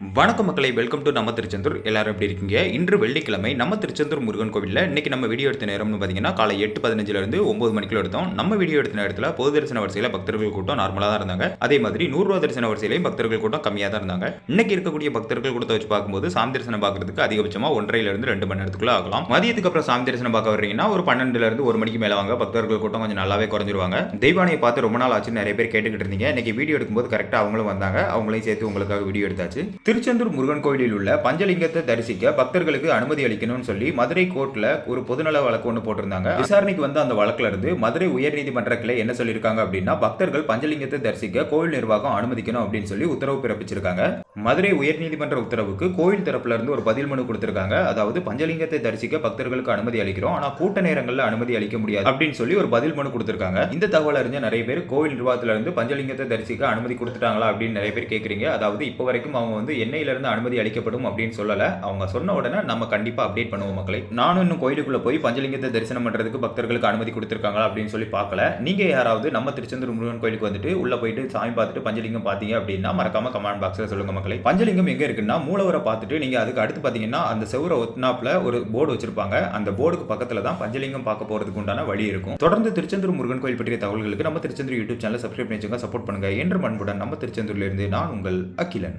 வணக்கம் மக்களை welcome to நம்ம திருச்செந்தூர். எல்லாரும் எப்படி இருக்கீங்க? இன்று வெள்ளிக்கிழமை நம்ம திருச்செந்தூர் முருகன் கோவிலில் இன்றைக்கி நம்ம வீடியோ எடுத்த நேரம்னு பார்த்தீங்கன்னா காலை எட்டு பதினஞ்சுல ஒம்பது மணிக்குள்ள எடுத்தோம். நம்ம வீடியோ எடுத்த நேரத்தில் பொது தரிசன வரிசையில் பக்தர்கள் கூட்டம் நார்மலாக தான் இருந்தாங்க. அதே மாதிரி நூறுரூவா தரிசன வரிசையிலையும் பக்தர்கள் கூட்டம் கம்மியாக தான் இருந்தாங்க. இன்னைக்கு இருக்கக்கூடிய பக்தர்கள் கூட்டத்தை வச்சு பார்க்கும்போது சாமி தரிசனம் பார்க்கறதுக்கு அதிகபட்சமாக ஒன்றரைல ரெண்டு மணி நேரத்துக்குள்ள ஆகலாம். மதியத்துக்கு அப்புறம் சாமி தரிசனம் பார்க்க வர்றீங்கன்னா ஒரு பன்னெண்டுலேருந்து ஒரு மணிக்கு மேலே வாங்க. பக்தர்கள் கூட்டம் கொஞ்சம் நல்லாவே குறைஞ்சிருவாங்க. தெய்வானையை பார்த்து ரொம்ப நாள் ஆச்சு நிறைய பேர் கேட்டுக்கிட்டு இருந்தீங்க. இன்னைக்கு வீடியோ எடுக்கும்போது கரெக்டாக அவங்களும் வந்தாங்க. அவங்களையும் சேர்த்து உங்களுக்காக வீடியோ எடுத்தாச்சு. திருச்செந்தூர் முருகன் கோயிலில் உள்ள பஞ்சலிங்கத்தை தரிசிக்க பக்தர்களுக்கு அனுமதி அளிக்கணும்னு சொல்லி மதுரை கோர்ட்ல ஒரு பொதுநல வழக்கு ஒன்று போட்டிருந்தாங்க. விசாரணைக்கு வந்த அந்த வழக்குல இருந்து மதுரை உயர்நீதிமன்ற கிளை என்ன சொல்லியிருக்காங்க அப்படின்னா பக்தர்கள் பஞ்சலிங்கத்தை தரிசிக்க கோயில் நிர்வாகம் அனுமதிக்கணும் அப்படின்னு சொல்லி உத்தரவு பிறப்பிச்சிருக்காங்க. மதுரை உயர்நீதிமன்ற உத்தரவுக்கு கோயில் தரப்புல இருந்து ஒரு பதில் மனு கொடுத்திருக்காங்க. அதாவது பஞ்சலிங்கத்தை தரிசிக்க பக்தர்களுக்கு அனுமதி அளிக்கிறோம் ஆனா கூட்ட நேரங்களில் அனுமதி அளிக்க முடியாது அப்படின்னு சொல்லி ஒரு பதில் மனு கொடுத்திருக்காங்க. இந்த தகவல் அறிஞ்ச நிறைய பேர் கோயில் நிர்வாகத்துல இருந்து பஞ்சலிங்கத்தை தரிசிக்க அனுமதி கொடுத்துட்டாங்களா அப்படின்னு நிறைய பேர் கேக்குறீங்க. அதாவது இப்போ வரைக்கும் அவங்க வந்து எண்ணெயிலிருந்து அனுமதி அளிக்கப்படும் அப்படின்னு சொல்லலை. அவங்க சொன்ன உடனே நம்ம கண்டிப்பாக அப்டேட் பண்ணுவோம் மக்களை. நானும் இன்னும் கோயிலுக்குள்ள போய் பஞ்சலிங்கத்தை தரிசனம் பண்ணுறதுக்கு பக்தர்களுக்கு அனுமதி கொடுத்துருக்காங்களா அப்படின்னு சொல்லி பார்க்கல. நீங்கள் யாராவது நம்ம திருச்செந்தூர் முருகன் கோயிலுக்கு வந்துட்டு உள்ளே போயிட்டு சாமி பார்த்துட்டு பஞ்சலிங்கம் பார்த்தீங்க அப்படின்னா மறக்காம கமெண்ட் பாக்ஸில் சொல்லுங்கள் மக்களை. பஞ்சலிங்கம் எங்கே இருக்குன்னா மூலவரை பார்த்துட்டு நீங்கள் அதுக்கு அடுத்து பார்த்தீங்கன்னா அந்த செவரை ஒத்னாப்பில் ஒரு போர்டு வச்சிருப்பாங்க. அந்த போர்டுக்கு பக்கத்தில் தான் பஞ்சலிங்கம் பார்க்க போகிறதுக்கு உண்டான வழி இருக்கும். தொடர்ந்து திருச்செந்தூர் முருகன் கோயில் பற்றிய தகவல்களுக்கு நம்ம திருச்செந்தூர் யூடியூப் சேனல் சப்ஸ்கிரைப் பண்ணி வச்சுங்க சப்போர்ட் பண்ணுங்கள் என்று மண்புடன் நம்ம திருச்செந்தூர்லேருந்து நான் உங்கள் அகிலன்.